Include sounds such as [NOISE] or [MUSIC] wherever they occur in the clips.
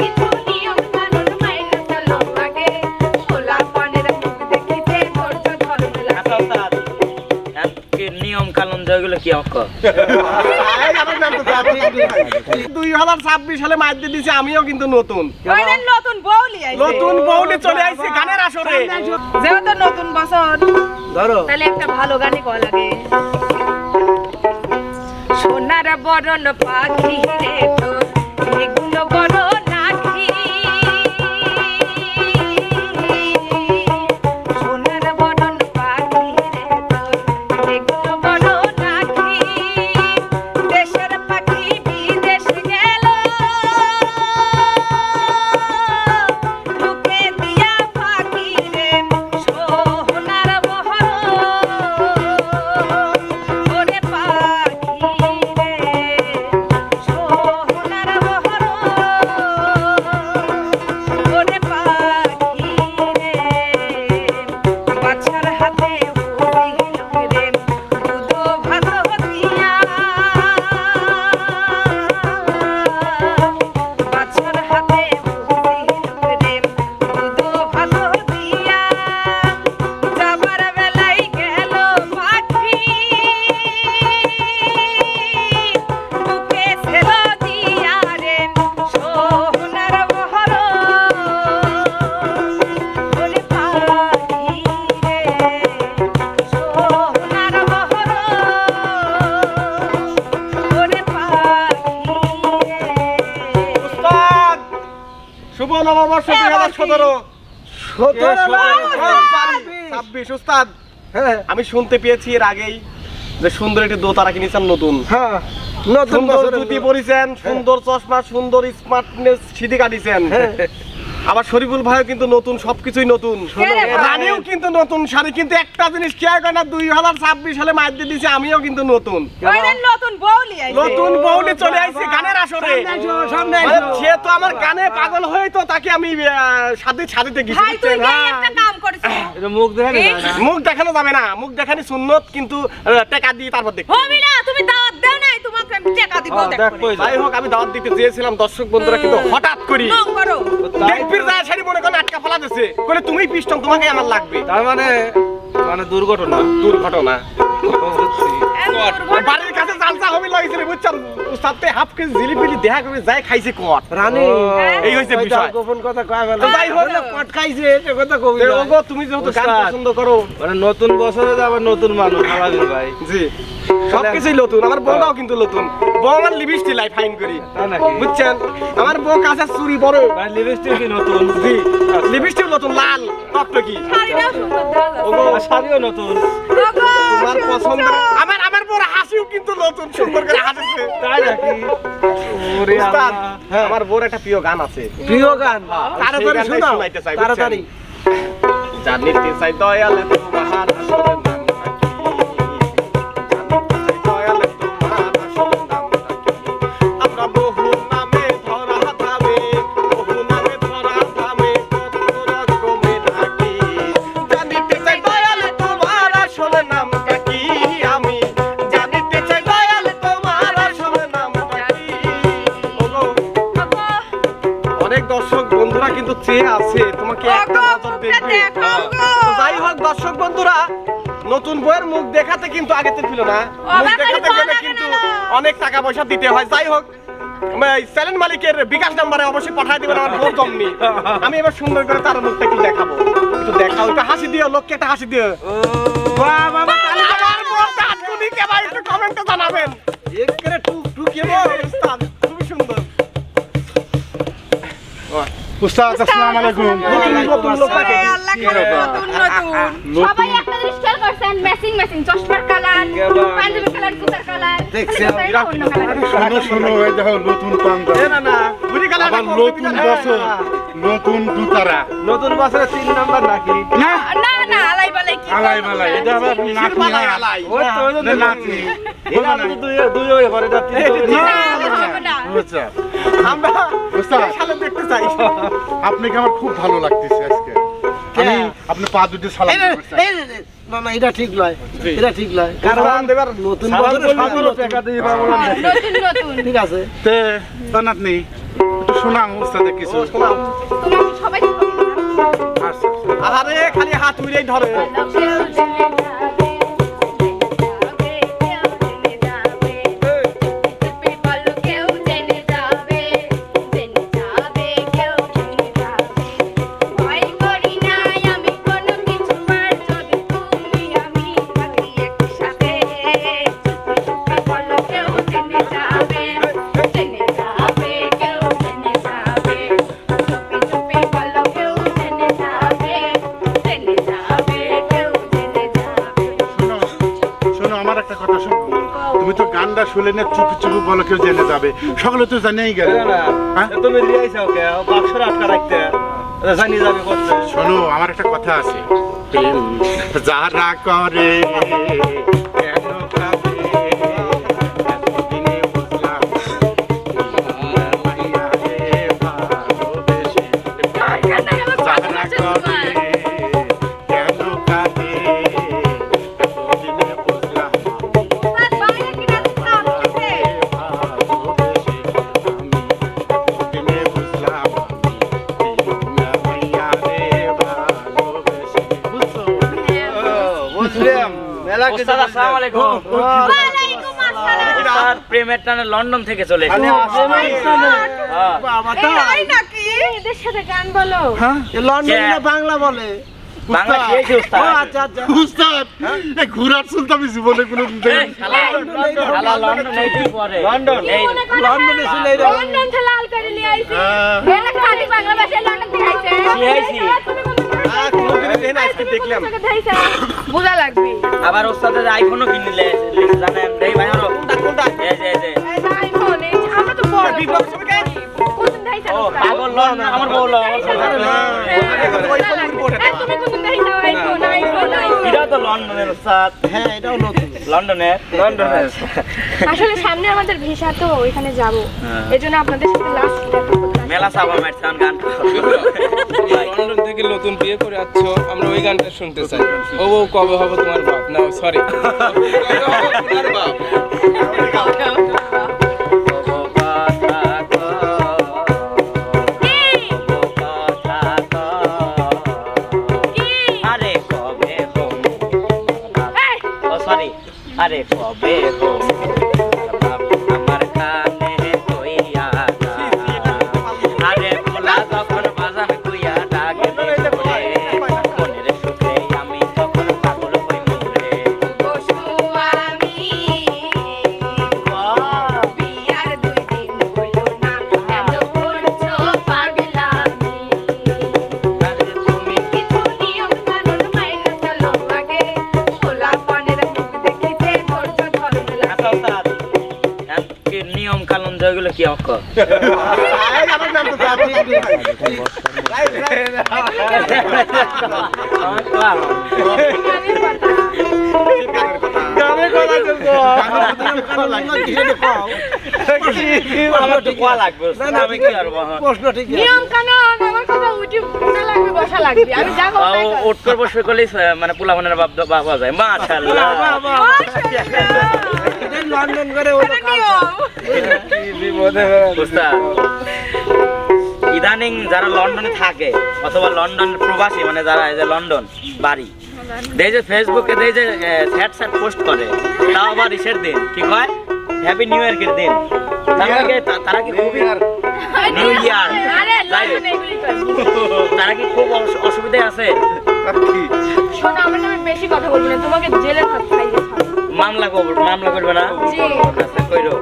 কিছু নিয়ম কানুন মাইনে চলো আগে পোলা পানের মুখ দেখিতে ধৈর্য ধরবে লাগে ওস্তাদ আজকে নিয়ম কানুন যেগুলো কি অক্ষ দুই হাজার ছাব্বিশ সালে মাইর দিয়ে দিছে আমিও কিন্তু নতুন। নতুন বউলি নতুন বউলে চলে আসছে গানের আসরে। যেহেতু নতুন বছর ধরো। তাহলে একটা ভালো গানই করা লাগে। সোনার বরণ পাখি রে নববর্ষ দুই হাজার সতেরো। ছাব্বিশ উস্তাদ। আমি শুনতে পেয়েছি এর আগেই যে সুন্দর একটি দোতারা কিনেছেন নতুন। হ্যাঁ নতুন জুতি পরিছেন সুন্দর চশমা সুন্দর স্মার্টনেস সিঁড়ি কাটিছেন। আবার শরীফুল ভাইও কিন্তু নতুন সবকিছুই নতুন। ভাই? রানীও কিন্তু নতুন শাড়ি কিন্তু একটা জিনিস খেয়াল করে না দুই হাজার ছাব্বিশ সালে মাইর দিয়ে দিছে আমিও কিন্তু নতুন। নতুন বউলি আইছে। নতুন বউলে চলে আসছে গানের আসরে। সে তো আমার গানে পাগল হয়ে তো তাকে আমি আহ, সাথে সাথে গেছি ভাই তুই বুঝছেন? যে একটা কাম করেছিস এটা মুখ দেখা মুখ দেখানো যাবে না মুখ দেখানি সুন্নত কিন্তু আহ, টাকা দিয়ে তারপর দেখ তুমি দাওয়াত দাও আমি টাকা দিব হ্যাঁ, যাই হোক আমি দাওয়াত দিতে চেয়েছিলাম দর্শক বন্ধুরা কিন্তু হঠাৎ করি নং দেখবির যায় শাড়ি মনে আটকা ফেলা দিছে। বলে তুমি তোমাকে আমার লাগবে। তার মানে মানে দুর্ঘটনা। দুর্ঘটনা। কাছে জালসা হবে লাগিয়েছিল বুঝছেন উস্তাদ তে হাফ কেজি জিলিপিলি দেখা করে যায় খাইছে কট রানী এই ওই বিষয়। গোপন কথা কয় তো যাই হোক। কট খাইছে সে কথা কবি ওগো, তুমি যেহেতু গান পছন্দ করো মানে নতুন বছরে তো আবার নতুন মানুষ আলাদিন ভাই। জি। সবকিছুই নতুন। আমার বউটাও কিন্তু নতুন। বউ আমার লিপস্টিক লাই ফাইন করি বুঝছেন আমার বউ কাঁচা চুরি বড় লিপস্টিক কি নতুন? জি। লিপস্টিক নতুন লাল। টকটকি শাড়িও নতুন। তোমার। পছন্দের আমার আমার হাসিও কিন্তু নতুন সুন্দর করে হাসিছে। তাই নাকি? ওরে উস্তাদ আমার বোর একটা প্রিয় গান আছে। প্রিয় গান? তাড়াতাড়ি সেই গানটাই শোনাও। তাড়াতাড়ি। জানিতে চাই দয়াল তোমার দেখাতে কিন্তু আগে তো ছিল না। মুখ দেখাতে গেলে কিন্তু অনেক টাকা পয়সা দিতে হয়। যাই হোক মালিকের বিকাশ নাম্বারে অবশ্যই পাঠিয়ে দিবেন আমার কমনি আমি এবার সুন্দর করে তার মুখটা একটু দেখাবো। একটু দেখাও একটু হাসি দিও লোককে একটা হাসি দিও। বাহ বাবা তাহলে আমার বউ তাৎক্ষণিক এবার একটু কমেন্টে জানাবেন। একেবারে টুক উস্তাদ, সুন্দর। উস্তাদ আসসালামু আলাইকুম। নতুন নতুন লোকটাকে ওরে নতুন নতুন। সবাই একটা জিনিস খেয়াল করছেন ম্যাচিং ম্যাচিং চশমার কালার পাঞ্জাবি কালার জুতার কালার দেখছেন, বিরাট অন্য কালার শোনো শোনো এই দেখো নতুন পাঞ্জাবি না না বুড়ি কালার নতুন বছর নতুন দুতারা। নতুন বছরে তিন নাম্বার নাকি? না না না আলাই বালাই কি আলাই মালাই এটা আবার নাতি আলাই ওই তো ওই না, জন্য এটা তো দুই দুই পড়ে এটা তিন না, না, হবে আমরা উস্তাদ। দেখতে চাই। আপনাকে আমার খুব ভালো লাগতেছে আজকে? আমি আপনি পা দুটি সালাম। না না এটা ঠিক নয় এটা ঠিক নয়। কারণ নতুন বছরে নতুন। ঠিক আছে। তে উস্তাদে কিছু। তোমাকে সবাই আচ্ছা, আচ্ছা। আরে খালি হাত মিলেই ধরে। শুনে না চুপি চুপি বলো কেউ জেনে যাবে। সকলে তো জানিয়েই গেল। হ্যাঁ? তুমি নিয়ে আইছো ওকে বাক্সরে আটকা রাখতে। জানি যাবে করতে। শোনো আমার একটা কথা আছে। যারা করে ওস্তাদ আসসালামু আলাইকুম। ওয়ালাইকুম আসসালাম। ওস্তাদ প্রেমের টানে লন্ডন থেকে চলে এসেছে। হ্যাঁ। বাবা তাই? নাকি? এদের সাথে গান বলো। এ লন্ডনে বাংলা বলে? আচ্ছা আচ্ছা। ঘোরার চুল তো আমি জীবনে কোনো শালা লন্ডনে কি আজকে দেখলাম বোঝা লাগবে আবার ওস্তাদের আইফোনও কিনলে জানেন এই ভাই আরও কোনটা এই যে এই যে এই যে আইফোন এই আমরা তো বড় বিপ্লব সবাইকে ও পাগল লন্ডন আমার বউ লন্ডন তুমি কোন দেখাইছো আইফোন আইফোন এটাও তো লন্ডনের ওস্তাদ হ্যাঁ এটাও লন্ডনের লন্ডনের আসলে সামনে আমাদের ভিসা তো ওইখানে যাব হ্যাঁ। এজন্য আপনাদের সাথে লাস্ট মেলা সাবা মারছান গান লন্ডন থেকে নতুন বিয়ে করে আসছো আমরা ওই গানটা শুনতে চাই। ও কবে হবে তোমার বাপ? না সরি [LAUGHS] [LAUGHS] করে। বসে করলেই মানে পোলাপনের বাপ বাবা যায়। এটাই লন্ডন করে উস্তাদ ইদানিং যারা লন্ডনে থাকে অথবা লন্ডন প্রবাসী মানে যারা এই যে লন্ডন বাড়ি দেই যে ফেসবুকে দেই যে স্যাট স্যাট পোস্ট করে তাও আবার ইসের দিন। কি কয়? হ্যাপি নিউ ইয়ার এর দিন। তারা কি তারা কি খুবই নিউ ইয়ার তারা কি খুব অস- অসুবিধায় আছে? শোনো আমার নামে বেশি কথা বলবি না তোমাকে জেলে ভাত খাইয়ে মামলা করব মামলা করবে না? আচ্ছা কইরো।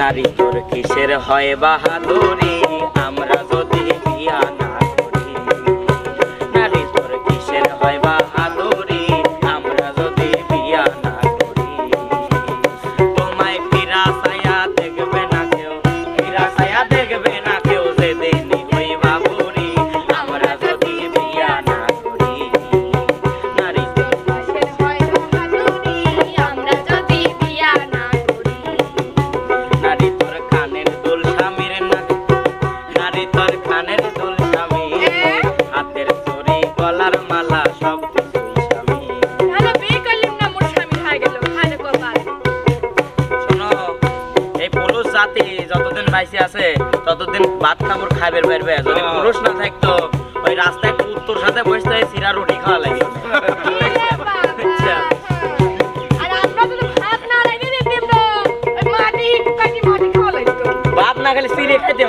নারী তোর কিসের হয় বাহাদুরি? জাতি যতদিন বাইসে আছে ততদিন ভাত কাপড় খাইবার বেরবে যদি পুরুষ না থাকতো ওই রাস্তায় কুত্তর সাথে বসতে হয় সিরা রুটি খাওয়া লাগে আচ্ছা। ভাত না খেলে সিরে খাইতে